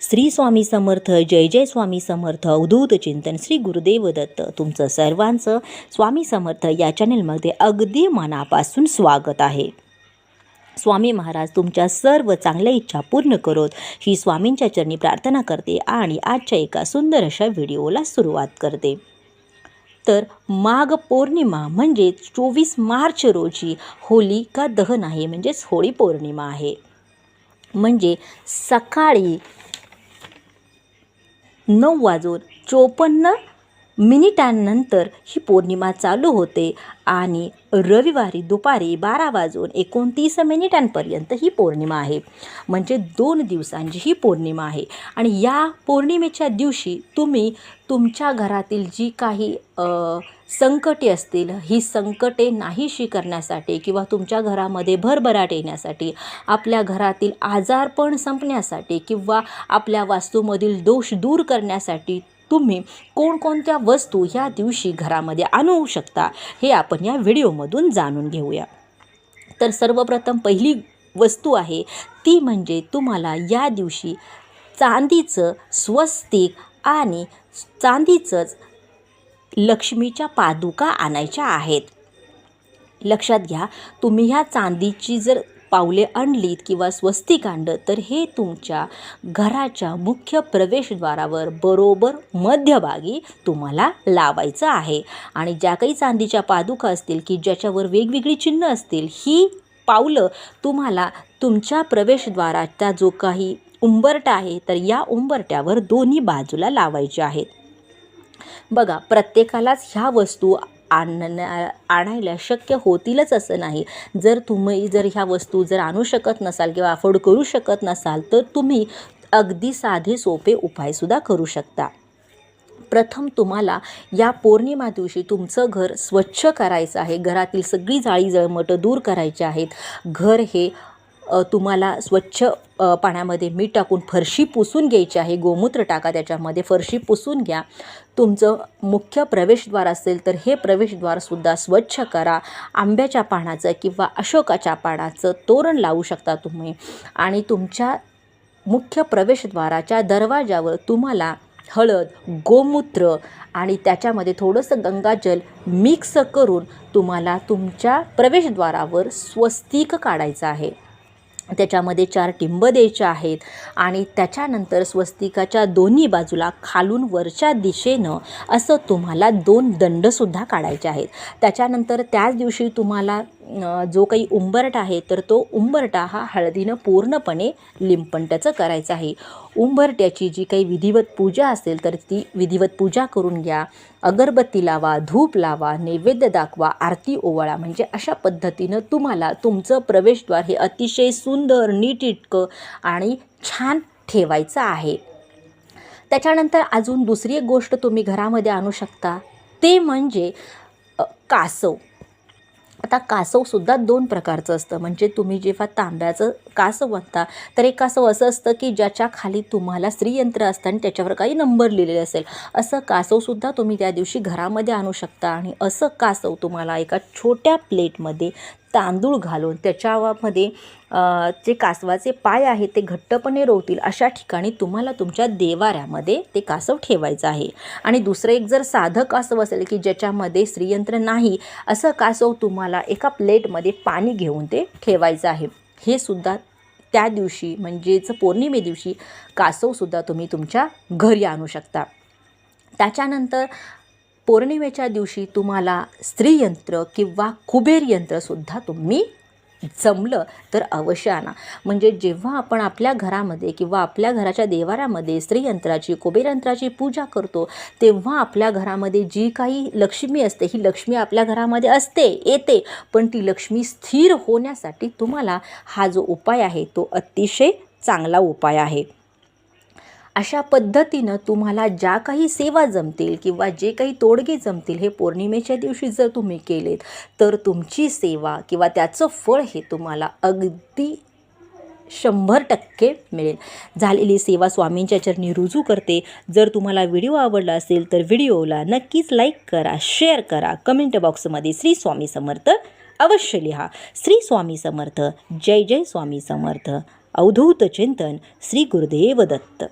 श्री स्वामी समर्थ जय जय स्वामी समर्थ अवधूत चिंतन श्री गुरुदेव दत्त. तुमचं सर्वांचं स्वामी समर्थ या चॅनलमध्ये अगदी मनापासून स्वागत आहे. स्वामी महाराज तुमच्या सर्व चांगल्या इच्छा पूर्ण करोत. ही स्वामींच्या चरणी प्रार्थना करते आणि आजच्या एका सुंदर अशा व्हिडिओला सुरुवात करते. तर माघ पौर्णिमा म्हणजे चोवीस मार्च रोजी होलिका दहन आहे म्हणजेच होळी पौर्णिमा आहे. म्हणजे सकाळी नऊ वाजून चोपन्न मिनिटांनंतर ही पौर्णिमा चालू होते आणि रविवारी दुपारी बारा वाजून एकोणतीस मिनिटांपर्यंत ही पौर्णिमा आहे. म्हणजे दोन दिवसांची ही पौर्णिमा आहे. आणि या पौर्णिमेच्या दिवशी तुम्ही तुमच्या घरातील जी काही संकटे असतील ही संकटे नाहीशी करण्यासाठी किंवा तुमच्या घरामध्ये भरभराट येण्यासाठी आपल्या घरातील आजारपण संपण्यासाठी किंवा आपल्या वास्तूमधील दोष दूर करण्यासाठी तुम्ही कोणकोणत्या वस्तू ह्या दिवशी घरामध्ये आणू शकता हे आपण या व्हिडिओमधून जाणून घेऊया. तर सर्वप्रथम पहिली वस्तू आहे ती म्हणजे तुम्हाला या दिवशी चांदीचं स्वस्तिक आणि चांदीचंच लक्ष्मीच्या पादुका आणायच्या आहेत. लक्षात घ्या तुम्ही ह्या चांदीची जर पावले आणलीत किंवा स्वस्तिक आणलं तर हे तुमच्या घराच्या मुख्य प्रवेशद्वारावर बरोबर मध्यभागी तुम्हाला लावायचं आहे. आणि ज्या काही चांदीच्या पादुका असतील की ज्याच्यावर वेगवेगळी चिन्ह असतील ही पावलं तुम्हाला तुमच्या प्रवेशद्वाराचा जो काही उंबरटा आहे तर या उंबरट्यावर दोन्ही बाजूला लावायचे आहेत. बघा प्रत्येकालाच ह्या वस्तू आणण्या आणायला शक्य होतीलच असं नाही. जर तुम्ही जर ह्या वस्तू जर आणू शकत नसाल किंवा अफोर्ड करू शकत नसाल तर तुम्ही अगदी साधे सोपे उपायसुद्धा करू शकता. प्रथम तुम्हाला या पौर्णिमा दिवशी तुमचं घर स्वच्छ करायचं आहे. घरातील सगळी जाळी जळमटं दूर करायची आहेत. घर हे तुम्हाला स्वच्छ पाण्यामध्ये मीठ टाकून फरशी पुसून घ्यायची आहे गोमूत्र टाका त्याच्यामध्ये फरशी पुसून घ्या. तुमचं मुख्य प्रवेशद्वार असेल तर हे प्रवेशद्वारसुद्धा स्वच्छ करा. आंब्याच्या पानाचं किंवा अशोकाच्या पानाचं तोरण लावू शकता तुम्ही. आणि तुमच्या मुख्य प्रवेशद्वाराच्या दरवाजावर तुम्हाला हळद गोमूत्र आणि त्याच्यामध्ये थोडंसं गंगाजल मिक्स करून तुम्हाला तुमच्या प्रवेशद्वारावर स्वस्तिक काढायचं आहे. त्याच्यामध्ये चार टिंब द्यायचे आहेत आणि त्याच्यानंतर स्वस्तिकाच्या दोन्ही बाजूला खालून वरच्या दिशेनं असं तुम्हाला दोन दंडसुद्धा काढायचे आहेत. त्याच्यानंतर त्याच दिवशी तुम्हाला जो काही उंबरटा आहे तर तो उंबरटा हा हळदीनं पूर्णपणे लिंपंट्याचं करायचं आहे. उंबरट्याची जी काही विधिवत पूजा असेल तर ती विधिवत पूजा करून घ्या. अगरबत्ती लावा धूप लावा नैवेद्य दाखवा आरती ओवाळा म्हणजे अशा पद्धतीनं तुम्हाला तुमचं प्रवेशद्वार हे अतिशय सुंदर नीटइटकं आणि छान ठेवायचं आहे. त्याच्यानंतर अजून दुसरी एक गोष्ट तुम्ही घरामध्ये आणू शकता. ते म्हणजे कासव. आता कासवसुद्धा दोन प्रकारचं असतं. म्हणजे तुम्ही जेव्हा तांब्याचं कासव म्हणता तर एक कासव असं असतं की ज्याच्या खाली तुम्हाला स्त्रीयंत्र असतं आणि त्याच्यावर काही नंबर लिहिलेले असेल. असं कासवसुद्धा तुम्ही त्या दिवशी घरामध्ये आणू शकता आणि असं कासव तुम्हाला एका छोट्या प्लेटमध्ये तांदूळ घालून त्याच्यामध्ये जे कासवाचे पाय आहेत ते घट्टपणे रोवतील अशा ठिकाणी तुम्हाला तुमच्या देवाऱ्यामध्ये ते कासव ठेवायचं आहे. आणि दुसरं एक जर साधं कासव असेल की ज्याच्यामध्ये श्रीयंत्र नाही असं कासव तुम्हाला एका प्लेटमध्ये पाणी घेऊन ते ठेवायचं आहे. हे सुद्धा त्या दिवशी म्हणजेच पौर्णिमे दिवशी कासवसुद्धा तुम्ही तुमच्या घरी आणू शकता. त्याच्यानंतर पौर्णिमेच्या दिवशी तुम्हाला स्त्रीयंत्र किंवा कुबेर यंत्रसुद्धा तुम्ही जमलं तर अवश्य आणा. म्हणजे जेव्हा आपण आपल्या घरामध्ये किंवा आपल्या घराच्या देवाऱ्यामध्ये स्त्रीयंत्राची कुबेरयंत्राची पूजा करतो तेव्हा आपल्या घरामध्ये जी काही लक्ष्मी असते ही लक्ष्मी आपल्या घरामध्ये असते येते पण ती लक्ष्मी स्थिर होण्यासाठी तुम्हाला हा जो उपाय आहे तो अतिशय चांगला उपाय आहे. अशा पद्धतीनं तुम्हाला ज्या काही सेवा जमतील किंवा जे काही तोडगे जमतील हे पौर्णिमेच्या दिवशी जर तुम्ही केलेत तर तुमची सेवा किंवा त्याचं फळ हे तुम्हाला अगदी शंभर टक्के मिळेल. झालेली सेवा स्वामींच्या चरणी रुजू करते. जर तुम्हाला व्हिडिओ आवडला असेल तर व्हिडिओला नक्कीच लाईक करा शेअर करा. कमेंट बॉक्समध्ये श्री स्वामी समर्थ अवश्य लिहा. श्री स्वामी समर्थ जय जय स्वामी समर्थ. अवधूत चिंतन श्री गुरुदेव दत्त.